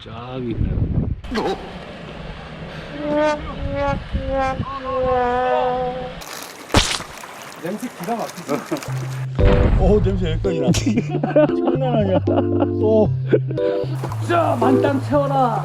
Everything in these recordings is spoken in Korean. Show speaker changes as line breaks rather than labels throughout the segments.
쫙 있네요.
냄새 기가 막히지? 오 냄새 여기까지 나 장난 아니야 또
자, 만땅 채워라.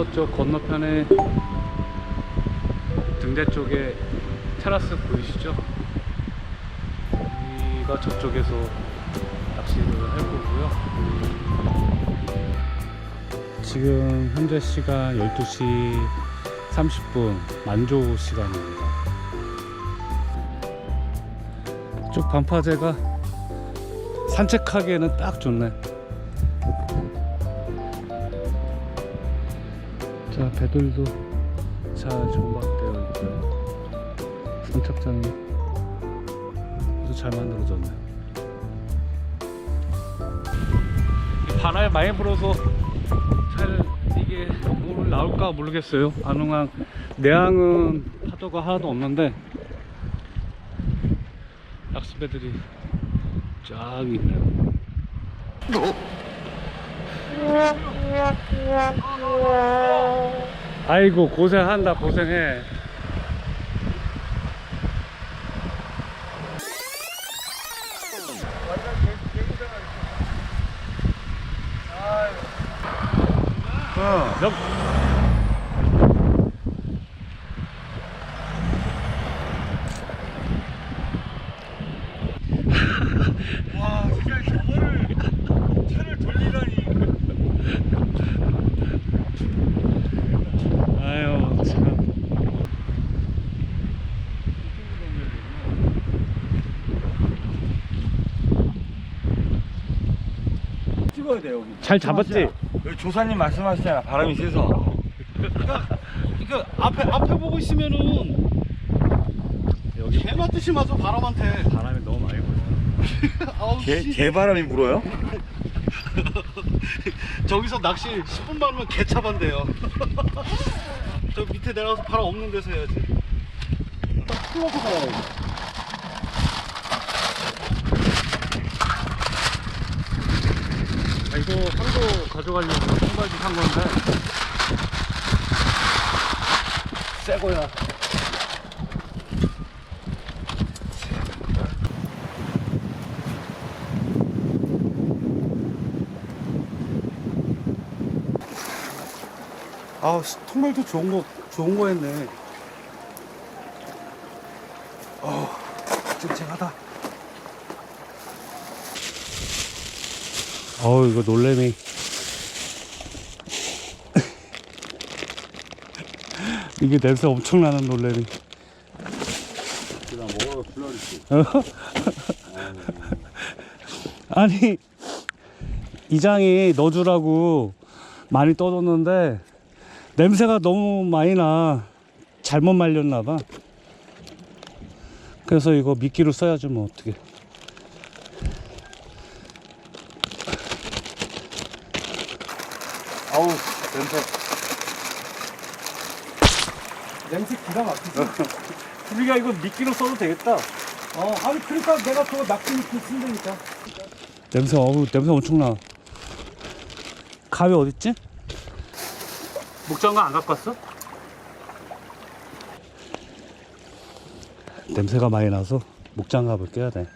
저쪽 건너편에 등대 쪽에 테라스 보이시죠? 여기가 저쪽에서 낚시를 할 거고요. 지금 현재 시간 12시 30분 만조 시간입니다. 쪽 반파제가 산책하기에는 딱 좋네. 자, 배들도 잘 정박되어 있고요. 선착장이 아주 잘 만들어졌네요. 이 바람이 많이 불어서 잘 이게 뭘 나올까 모르겠어요. 안흥항 내항은 파도가 하나도 없는데 낚시배들이 쫙 있네요. 아이고 고생한다 고생해
어.
몇...
와 진짜 저거를 차를 돌리다니
아유 참
찍어야 돼 여기
잘 잡았지?
여기 조사님 말씀하시잖아 바람이 세서
이거 앞에 앞에 보고 있으면은
여기
개만 뜻이 맞아 바람한테.
바람이 너무 많이 불어요
아우
개,
씨.
개바람이 불어요?
저기서 낚시 10분 만으면 개차 반대요. 저 밑에 내려가서 바람 없는 데서 해야지. 딱 풀어서 가야
아, 이거 한도 가져가려고 신발도 산 건데 새 거야
아 통발도 좋은 거 좋은 거 했네. 어 쨍쨍하다.
어우 이거 놀래미. 이게 냄새 엄청 나는 놀래미. 아니 이장이 넣어주라고 많이 떠줬는데 냄새가 너무 많이 나. 잘못 말렸나 봐. 그래서 이거 미끼로 써야지 뭐 어떻게
아우 냄새 냄새 기가 막히지?
우리가 이거 미끼로 써도 되겠다
어 아니 그러니까 내가 그거 낚시 미끼 쓴다니까
냄새 어우 냄새 엄청 나 가위 어딨지? 목장갑 안 갖고 왔어? 냄새가 많이 나서 목장갑을 껴야 돼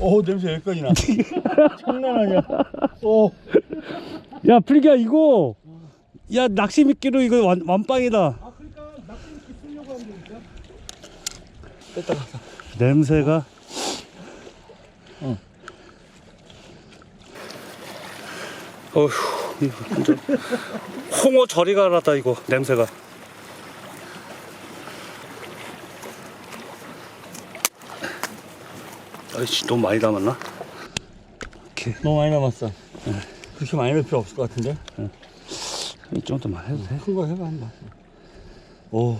오어 냄새 여기까지 나. 장난 아니야. 오.
야 불기야 이거 야 낚시 미끼로 이거 완, 완빵이다
아 그러니까 낚시 미끼 쓰려고 하는데 진짜.
냄새가 어휴 이거 진짜 홍어 저리 가라다 이거 냄새가 아이씨 너무 많이 담았나? 이렇게
너무 많이 남았어. 그렇게 많이 넣을 필요 없을 것 같은데.
이 정도만 해도 돼?
큰 거 해봐 한번. 오.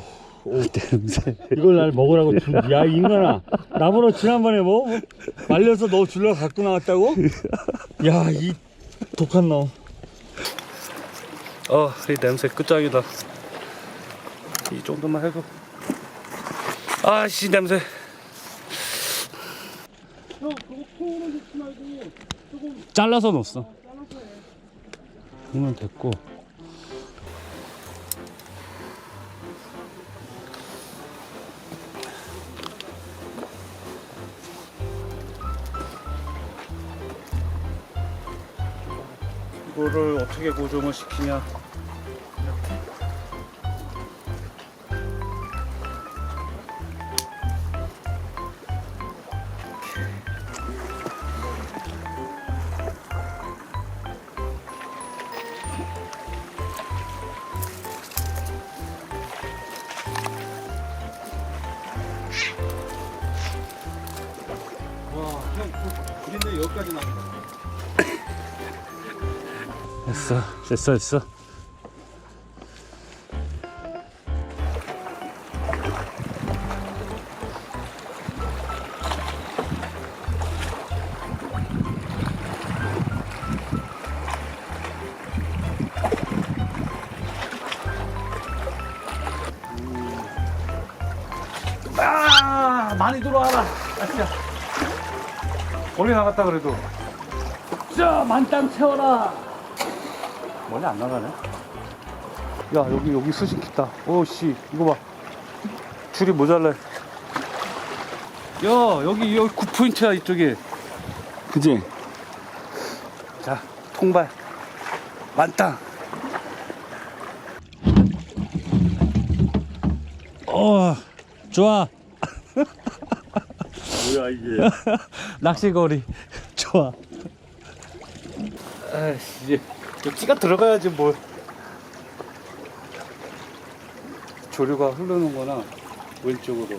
냄새
이걸 날 먹으라고 준. 야 인간아. 나보러 지난번에 뭐 말려서 너 줄러 갖고 나왔다고? 야 이 독한 놈.
어이 냄새 끝장이다 이 정도만 해도 아씨 냄새
형 그거 통으로 넣지 말고 조금
잘라서 넣었어. 그러면 됐고. 이거를 어떻게 고정을 시키냐 됐어 됐어 됐어. 아 많이 들어와라. 아시야 멀리 나갔다 그래도. 자 만땅 채워라. 멀리 안 나가네. 야 여기 여기 수심 깊다. 오씨 이거 봐. 줄이 모자라 야 여기 여기 9포인트야 이쪽에.
그지?
자 통발. 만땅. 어 좋아.
뭐야 이게?
낚시거리. 좋아. 아이씨 이제 저 찌가 들어가야지 뭘. 조류가 흐르는 거나 왼쪽으로.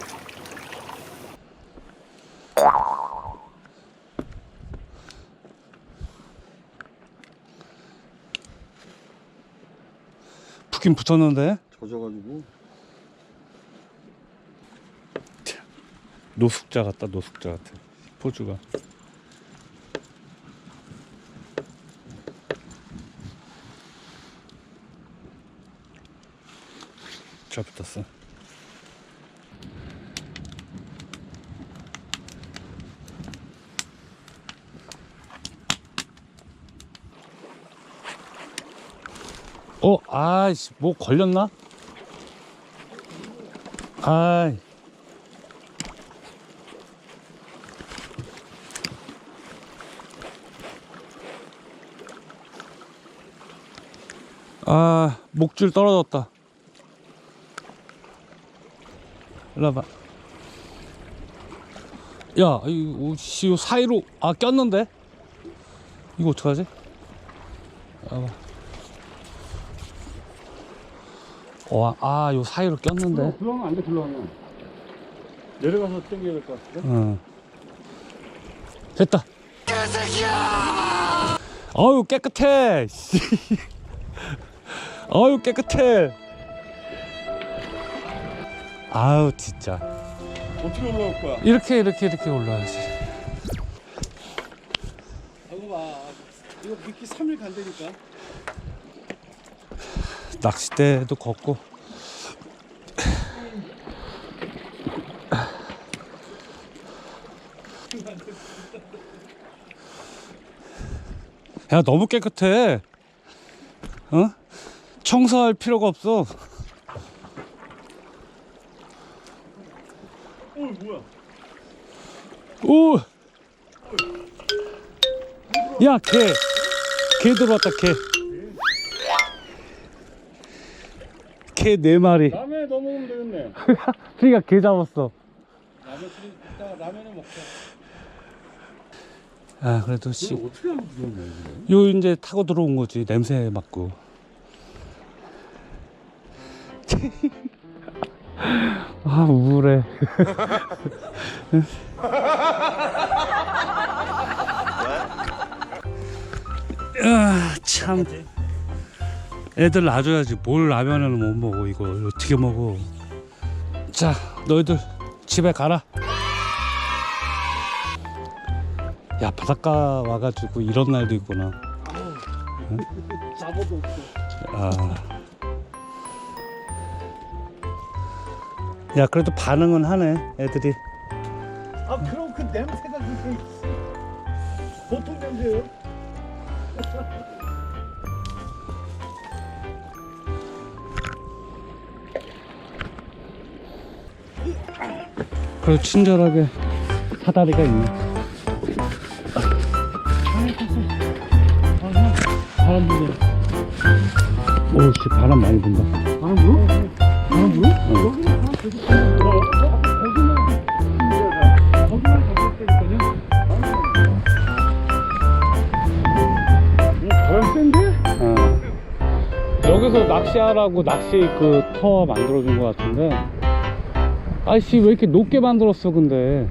붙긴 붙었는데?
젖어가지고.
노숙자 같다 노숙자 같아 포즈가. 잘 붙었어. 어 아이씨 뭐 걸렸나? 아이 아, 목줄 떨어졌다. 일로 와봐. 야, 이거, 씨, 사이로, 아, 꼈는데? 이거 어떡하지? 봐봐. 와, 아, 요 사이로 꼈는데?
들어가면 안 돼, 들어가면. 내려가서 당겨야 될 것 같은데?
응. 됐다. 어유 깨끗해. 씨. 어유 깨끗해. 아우 진짜.
어떻게 올라올 거야?
이렇게 이렇게 이렇게 올라야지.
이거 봐. 이거 미끼 3일 간다니까.
낚싯대도 걷고. 야 너무 깨끗해. 어? 청소할 필요가 없어.
어, 뭐야?
오. 야, 개. 개 들어왔다, 개. 개 네 마리.
라면에 넣어 먹으면 되겠네.
그러니까 개 잡았어.
라면 끓이 이따 라면에 먹자.
아, 그래도 씨.
어떻게 하면 좋은 거야
요 이제 타고 들어온 거지 냄새 맡고 아 우울해. 아 참. 애들 놔줘야지. 뭘 라면을 못 먹어 이거. 어떻게 먹어? 자 너희들 집에 가라. 야 바닷가 와가지고 이런 날도 있구나.
잡아
야 그래도 반응은 하네 애들이
아 그럼 그 냄새가 그게 보통 냄새예요?
그래도 친절하게 사다리가 있네 바람 부네 오씨 바람 많이 분다
바람 불어? 바람 불어?
어. 여기서 낚시하라고 낚시 그터 만들어준 것 같은데 아이씨 왜 이렇게 높게 만들었어 근데